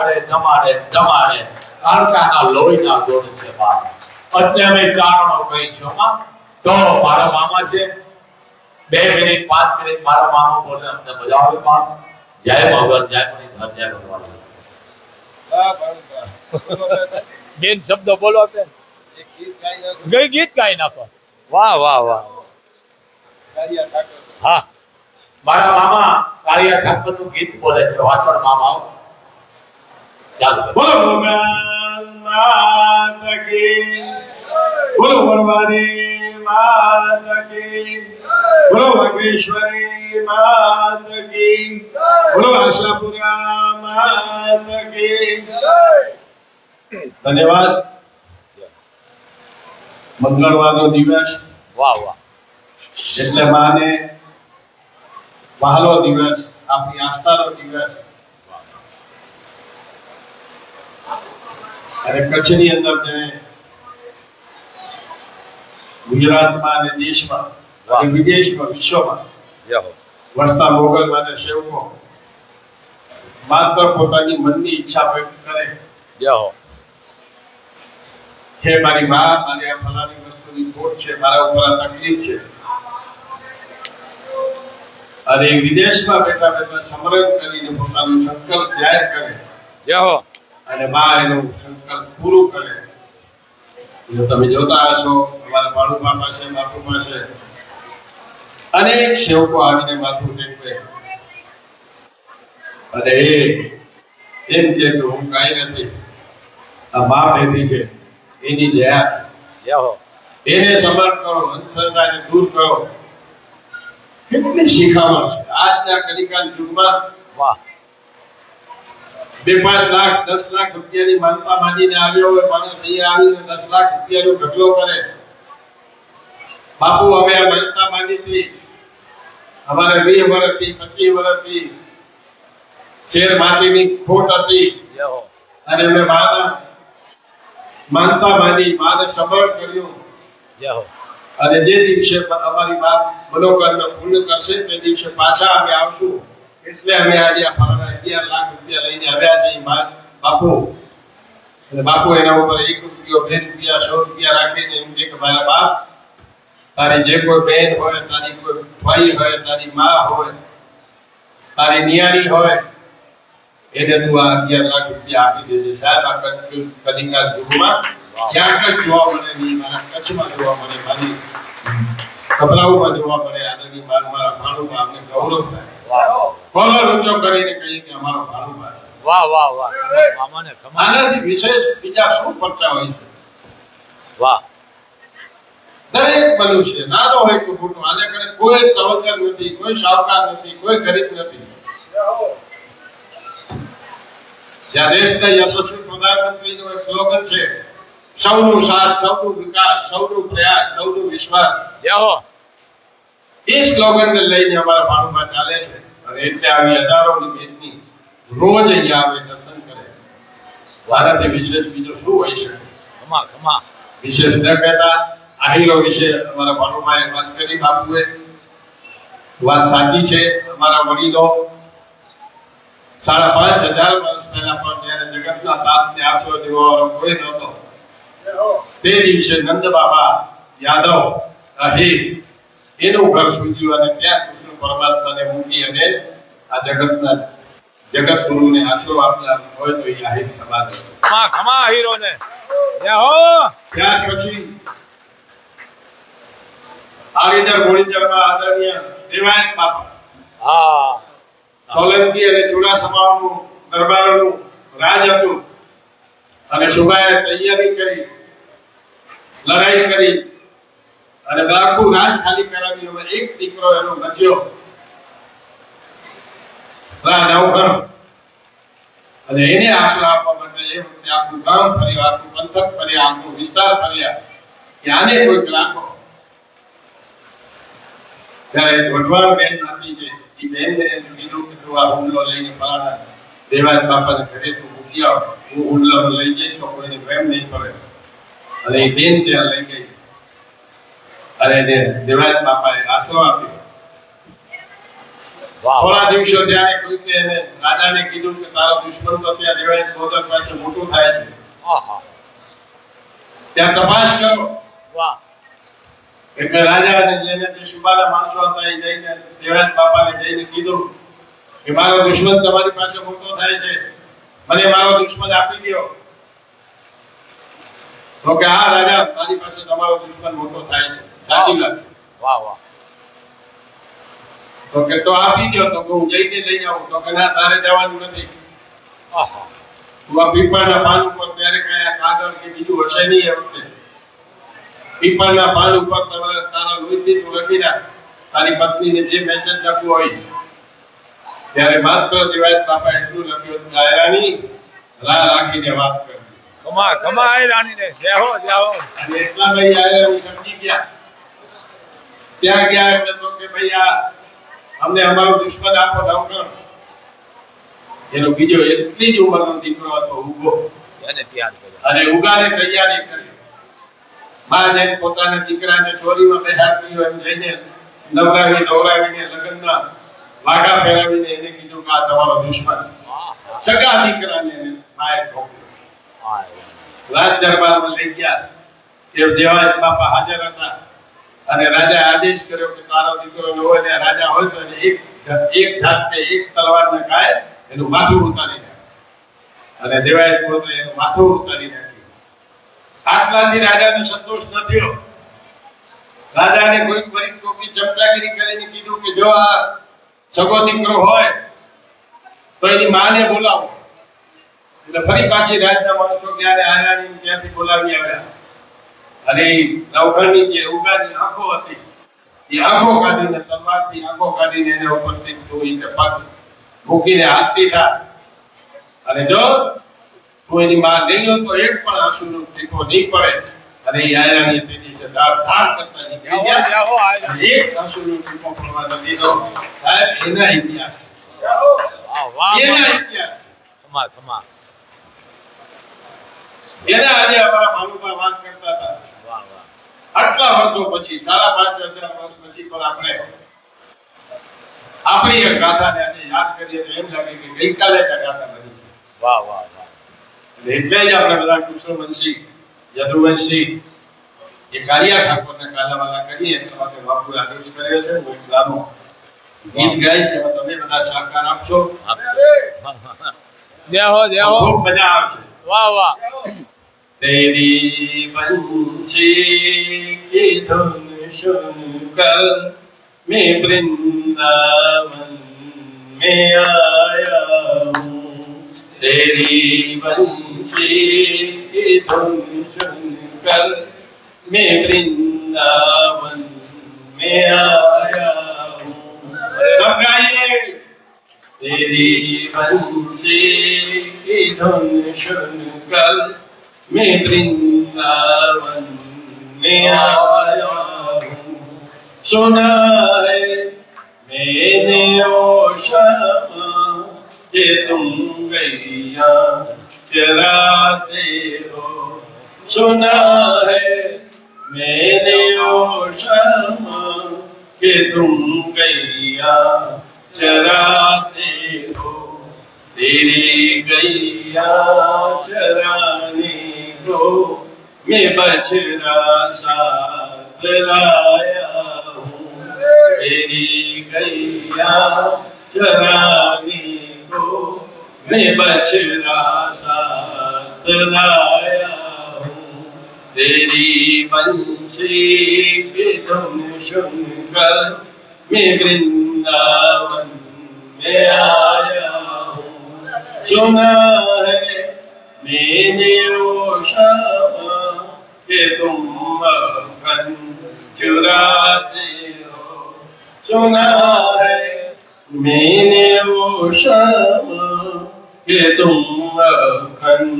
જમાડે જમાડે કાળકાના લોહીના ગોળ છે એટલે અમે ચારણો કહી છે તો મારા મામા છે. બે મિનિટ પાંચ મિનિટ મારા મામા બોલે અમને મજા આવે પણ. જય ભગવાન જય મણિધર જય ભગવાન. બેન શબ્દ બોલો તે ગઈ ગીત ગાઈ નાખો? વાહ વાહ વાહ. હા. મારા મામા કાળિયા ઠાકોરનું ગીત બોલે છે વાસણ મામા બોલો ભગવાન માત કી. બોલો વરવારી માત કી. બોલો વાગેશ્વરી માત કી. બોલો આશાપુરા માત કી. ધન્યવાદ. મંગળવારનો દિવસ વાહ વાહ. એટલે માને પહેલો દિવસ આપણી આસ્થાનો દિવસ. અને કચ્છની અંદર ગુજરાતમાં અને દેશમાં અને વિદેશમાં વિશ્વમાં વસતા મોગલ અને સેવકો માત્ર પોતાની મનની ઈચ્છા વ્યક્ત કરે. હે. મારી માં મારી આ ફલાની વસ્તુની ખોટ છે મારા ઉપર આ તકલીફ છે. અને વિદેશમાં બેઠા બેઠા સમરણ કરીને પોતાનો સંકલ્પ જાહેર કરે. જય હો. અને માં એનો સંકલ્પ પૂરો કરે. જો તમે જોતા હશો અમારા બાળુબા પાસે બાપુ છે અનેક સેવકો આવીને માથું ટેકવે. અને એ એમ કે કે હું કાંઈ નથી. આ મા બેઠી છે એની દયા છે. એને સમર્પ કરો અંધશ્રદ્ધાને દૂર કરો. કેટલી શીખામણ છે. આજના કલિકાલ યુગમાં વાહ. બે પાંચ લાખ, દસ લાખ રૂપિયાની માનતા માંડીને આવ્યો હોય, માણસ અહીંયા આવીને દસ લાખ રૂપિયાનો ઢગલો કરે. બાપુ હવે આ માનતા માંડી હતી અમારે વીસ વર્ષથી, પચીસ વર્ષથી શેર માટીની ખોટ હતી. અને અમે માના માનતા માંડી માને સબળ કર્યું. અને જે દિવસે અમારી વાત મનોકામના પૂર્ણ કરશે, તે દિવસે પાછા અમે આવશું. એટલે અમે આજે આ ફાળાના અગિયાર લાખ રૂપિયા લઈને આવ્યા છીએ. બાપુ. અને બાપુ એના ઉપર એક રૂપિયો બે રૂપિયા સો રૂપિયા રાખીને એમ કે મારા બાપ તારી જે કોઈ બહેન હોય તારી કોઈ ભાઈ હોય તારી મા હોય તારી નિયારી હોય એને તું આ અગિયાર લાખ રૂપિયા આપી દેજે. સાહેબ આ કચ્છ કલિકા યુગમાં જ્યાં કચ્છ જોવા મળે નહીં મારા કચ્છમાં જોવા મળે મારી કપરાઓમાં જોવા મળે આદરણીય મારા મારા ભાણુમાં અમને ગૌરવ થાય. કોલર કરીને કહીએ કે અમારો ભાણુમાં વાહ વાહ વાહ. મામાને આનાથી વિશેષ બીજા શું ખર્ચા હોય છે? વાહ. દરેક મનુષ્ય નાનો હોય કે મોટો આને કરે કોઈ તવંગર નથી કોઈ શાહુકાર નથી કોઈ ગરીબ નથી. જ્યાં દેશના યશસ્વી પ્રધાનમંત્રીનો એક સ્લોગન છે સૌનો સાથ સૌનો વિકાસ સૌનો પ્રયાસ સૌનો વિશ્વાસ. જય હો એ સ્લોગનને લઈને અમારા ભાણુમાં ચાલે છે. એટલે આવી હજારોની ભેટની રોજ અહીંયા આવે દર્શન કરે. આનાથી વિશેષ બીજો શું હોઈ શકે? ખમા ખમા. વિશેષ ન કહેતા. આહીરો વિશે અમારા ભાણુમાએ વાત કરી બાપુએ. વાત સાચી છે. અમારા વડીલો સાડા પાંચ હજાર વર્ષ પહેલા પણ જયારે જગતના તાતને આસો દેવાવાળો કોઈ નહોતો. તે દિવસે નંદ બાબા યાદવ અહીર એનું ઘર સૂચ્યું અને ત્યાં પરમાત્માને મૂકી અને આ જગતના જગત ગુરુને આશરો આપનાર હોય તો એ આહિર સમાજ ખમા ખમા હીરો જય હો. ત્યાર પછી આવીદર ગોળીચરમાં આદરણીય દેવાયત બાપા હા. સોલંકી અને ચુડાસમાનું દરબારનું રાજ હતું. અને સુબાએ તૈયારી કરી લડાઈ કરી અને આખું રાજ ખાલી કરાવી હવે એક દીકરો એનો બચ્યો રાજ અવઘણ અને એને આશરો આપવા માટે એ વખતે આખું ગામ ફર્યું આખું પંથક ફર્યા આખો વિસ્તાર ફર્યા કે આને કોઈક રાખો. ત્યારે વઢવાણ બેન હતી છે. એ બેનને બીજું કીધું, આ હુમલો લઈને ફલાણા દેવાજ બાપાને ઘરે તું મૂકી આવ. હું હુમલો લઈ જઈશ તો કોઈને પ્રેમ નહીં પડે. અને એ બેન ત્યાં લઈ ગઈ. અને દેવરાજ બાપાએ આશરો આપ્યો થોડા દિવસો ત્યારે કોઈકે એને રાજાને કીધું કે તારો દુશ્મન તો ત્યાં દેવરાજ ગોધર પાસે મોટું થાય છે. ત્યાં તપાસ કરો. વાહ. એટલે રાજા અને જેને જે શુભાના માણસો હતા એ જઈને દેવરાજ બાપાને જઈને કીધું કે મારો દુશ્મન તમારી પાસે મોટો થાય છે. મને મારો દુશ્મન આપી દો તો કે હા રાજા મારી પાસે તમારો દુશ્મન મોટો થાય છે. સાચી વાત. છે વાહ વાહ. તો કે તો આપી દો તો કે હું જઈને લઈ આવું. તો કે ના તારે જવાનું નથી. આહા. તું આ પીપળના પાન ઉપર ત્યારે કયા કાગળ કે બીજું હશે નહીં એ વખતે પીપળના પાન ઉપર તમારે તારા લોહીથી તું લખી રાખ. તારી પત્નીને જે મેસેજ લખવો હોય. ત્યારે માત્ર દિવાય બાપા એટલું લખ્યું દાયરાની રાહ રાખીને વાત કરવી કમા કમા આય રાણીને. જય હો જય હો. એટલા ભાઈ ગાયરાની સમજી ગયા. ત્યાં ગયા એટલે તો કે ભાઈ આ અમને અમારો દુશ્મન આપો ડોક્ટર એનો બીજો એટલી જ ઉંમરનો દીકરો હતો ઊભો એને ત્યાર અને ઉગાને તૈયારી કરી. માં જેમ પોતાના દીકરાને ચોરીમાં બેહાડ્યો એમ લઈને નવરાવી દોરાવીને લગ્નના વાઘા ફેરવીને એને કીધું કે આ તમારો દુશ્મન. સગા દીકરાને માએ સોંપ્યો. રાજ દરબારમાં લઈ ગયા. તે દેવાજ બાપા હાજર હતા. અને રાજા આદેશ કર્યો કે તારો દીકરો ન હોય ને રાજા હોય તો એક એક એક ઝાટકે એક તલવારને કાય એનું માથું ઉતારી નાખે. અને દેવાય પોતે એનું માથું ઉતારી નાખ્યું. આટલાથી રાજાને સંતોષ ન થયો. રાજાને કોઈક વરિક કોકી ચમચાગીરી કરીને કીધું કે જો આ સગો દીકરો હોય, તો એની માને બોલાવો. એટલે ફરી પાછી રાજના માણસો ક્યારે આયા ક્યાંથી બોલાવી આવ્યા? અને નવઘણની જે ઉગાની આંખો હતી એ આંખો કાઢીને તલવારથી આંખો કાઢીને એને ઉપરથી જોઈ કે પગ મૂકીને હાથ પીધા અને જો તું એની માં નહીં લો તો એક પણ આંસુનો ટીપો નહીં પડે. અને એ આયાની તેની છે ધાર ધાર કરતા નીકળી ગયા એક આંસુનો ટીપો પડવા ન દીધો સાહેબ એના ઇતિહાસ છે. એના ઇતિહાસ છે. એના આજે અમારા ભાનુભા વાત કરતા હતા. આટલા વર્ષો પછી સાડા પાંચ હજાર વર્ષ પછી પણ આપણે આપણી એક ગાથાને આજે યાદ કરીએ તો એમ લાગે કે ગઈકાલે જ આ ગાથા બની છે. વાહ વાહ વાહ. એટલે જ આપણે બધા કૃષ્ણવંશી યદુવંશી એ કાલિયા ઠાકોરને કાલાવાલા કરીએ એટલા માટે બાપુ આદેશ કર્યો છે હું ગામો ગીત ગાઈશ એમાં તમે બધા સહકાર આપશો. આપશે. જય હો જય હો. મજા આવશે. વાહ વાહ. તેરી વંશી કીધું શુક મે વૃંદાવન મે આયા તેરી વંશી કીધું શુક મે વૃંદાવન મે આયા સગાઈએ તેરી વંશી કીધું શુક मैं वृंदावन में आया हूँ सुना है मैंने ओ श्यामा कि तुम गैया चराते हो सुना है मैंने ओ श्यामा कि तुम गैया चराते हो तेरी गैया चराने को मैं बछड़ा साथ लाया हूँ तेरी गैया चराने को मैं बछड़ा साथ लाया हूँ तेरी बंशी की धुन सुनकर मैं वृंदावन में आया हूँ सुना है मैंने ओ श्यामा कि तुम मक्खन चुराते हो सुना है मैंने ओ श्यामा कि तुम मक्खन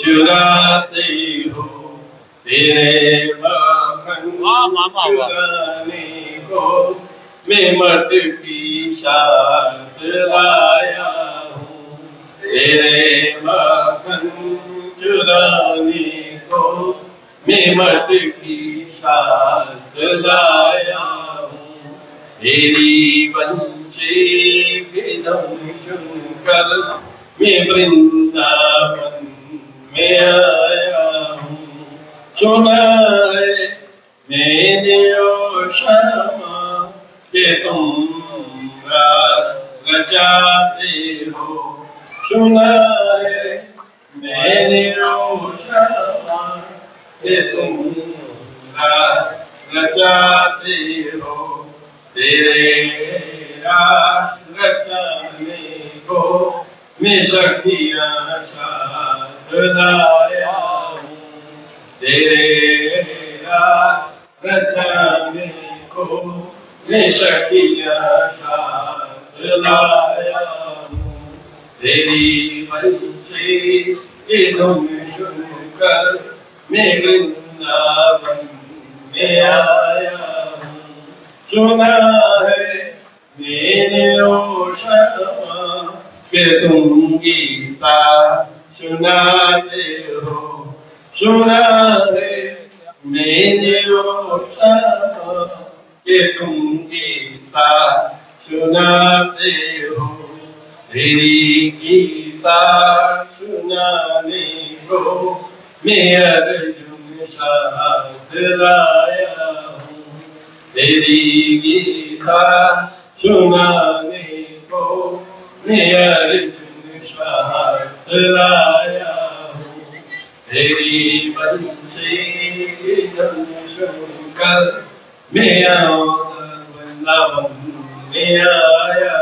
चुराते हो तेरे मक्खन वाह, मामा, वाह। चुराने को मैं मत की साथ लाया हूँ तेरी वंशे शंकर मैं वृंदावन में आया हूँ सुना है मैंने ओ शर्मा के तुम रास रचाते हो सुना है मेरे ओ शर्मा कि तुम रास रचाते हो तेरे रास रचाने को मैं शक्तियाँ साथ लाया हूँ तेरे रास रचाने को मैं शक्तियाँ साथ लाया हूँ तेरी बंशी की धुन सुनकर मैं वृंदावन में आया हूँ सुना है मेरे ओ शर्मा कि तुम गीता सुनाते हो सुना है मेरे ओ शर्मा कि तुम गीता सुनाते हो तेरी गीता सुनाने को मैं अर्जुन साथ लाया हूँ तेरी गीता सुनाने को मैं अर्जुन साथ लाया हूँ तेरी बंसी धुन सुनकर मैं वृंदावन में आया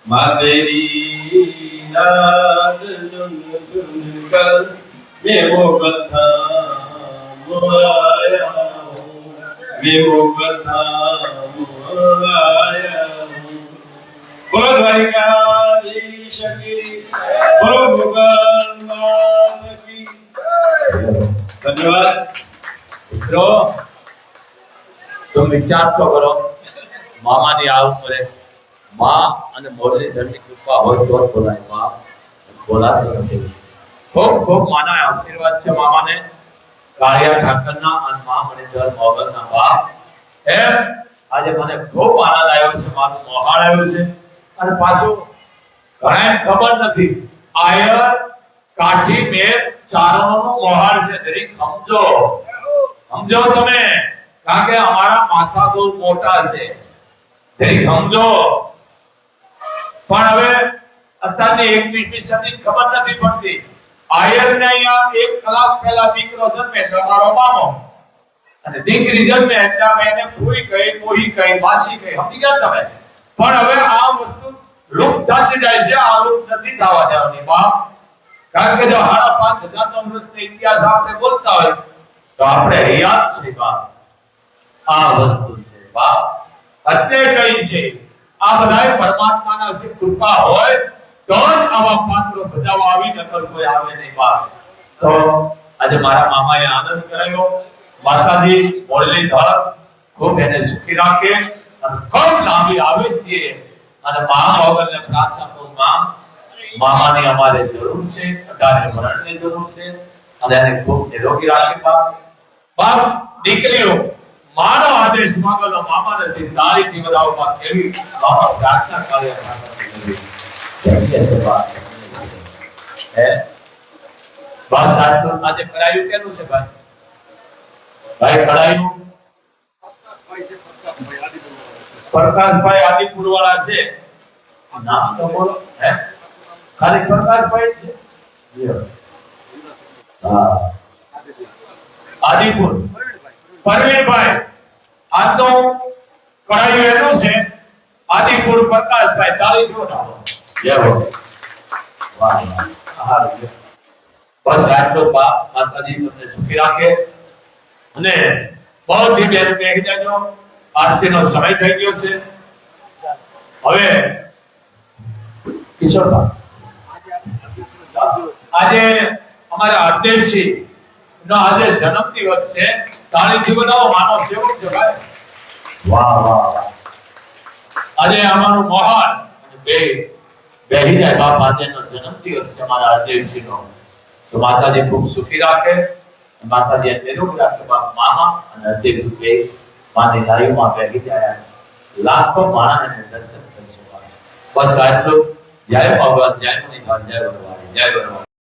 हूँ माँ तेरी नाद धुन सुनकर मैं वो कथा आया हूँ मैं वो कथा आया हूँ બોલો દ્વારિકાધીશ કી બોલો ભગવાન કી ધન્યવાદ મિત્રો તમે વિચાર તો કરો મામાની આ ઉંમરે માં અને મોરની ધરની કૃપા હોય તો માં બોલાતું નથી. ખૂબ ખૂબ માના આશીર્વાદ છે મામાને. કાળિયા ઠાકરના અને મા મણિધર મોગલના બાપ એમ આજે મને ખૂબ આનંદ આવ્યો છે, મારું મોહાળ આવ્યું છે. અને પાછું ઘણા ખબર નથી. આયર, કાઠી, મેર ચારણોનો મોહાળ છે. જરીક સમજો. સમજો તમે. કારણ કે અમારા માથા બહુ મોટા છે. જરીક સમજો. પણ હવે અત્યારની એકવીસમી સદી ખબર નથી પડતી. આયરને અહીંયા એક કલાક પહેલા દીકરો જન્મે, તમારો મામો. અને દીકરી જન્મે એટલે અમે એને ફૂઈ કહી, મોહી કહી, માસી કહી, સમજી ગયા તમે? પણ હવે આ વસ્તુ લુપ્ત થતી જાય છે, આ લુપ્ત નથી થવા દેવાની બાપ કારણ કે જો હાડા પાંચ હજાર નો વર્ષનો ઇતિહાસ આપણે બોલતા હોય, તો આપણે યાદ છે બાપ આ વસ્તુ છે બાપ અત્યારે કઈ છે? આ બધાય પરમાત્માના જે કૃપા હોય, તો જ આવા પાત્રો ભજાવા આવી, નકર કોઈ આવે નહીં બાપ તો આજે મારા મામાએ આનંદ કરાયો માતાજી મુરલીધર ખૂબ એને સુખી રાખે અને ખૂબ લાંબી આવીશ દે. અને મા મોગલને પ્રાર્થના કરું, માં, મામાની અમારે જરૂર છે અઢારે મરણની જરૂર છે, અને એને ખૂબ નિરોગી રાખે બાપ. બાપ દીકરીઓ માનો આદેશ માંગેલો મામાને તાળીથી વધાવવા કેવી બાપા પ્રાર્થના કાર્ય કરીએ છે બાપ હે બસ આટલું આજે કરાયું કેનું છે ભાઈ ભાઈ કરાયું પ્રકાશભાઈ આદિપુર વાળા છે નામ તો બોલો હે ખાલી પ્રકાશભાઈ જ છે લ્યો. હા આદિપુર પરવીનભાઈ આ તો કડાયું એનું છે. આદિપુર પ્રકાશભાઈ તાળી જો નાખો જય હો. બસ આટલો બાપ માતાજી તમને સુખી રાખે. અને બહુ ધીમે ધીમે જાજો. આરતીનો સમય થઈ ગયો છે. હવે કિશોરભાઈ આજે અમારા હરદેવસિંહ નો આજે જન્મ દિવસ છે. તાળીથી બનાવો માનો સેવક છે ભાઈ. વાહ વાહ વાહ. આજે અમારું મહાન બે બેહી જાય બાપ આજેનો જન્મ દિવસ છે મારા હરદેવસિંહ નો તો માતાજી ખૂબ સુખી રાખે માતાજી નિરોગ રાખે. બાપ મામા અને હરદેવસિંહ બે માની લાઈવમાં બેહી જાય લાખો માણસને દર્શન કરી શકાય બસ આટલું. જય ભગવાન જય મુનિ જય ભગવાન જય ભગવાન.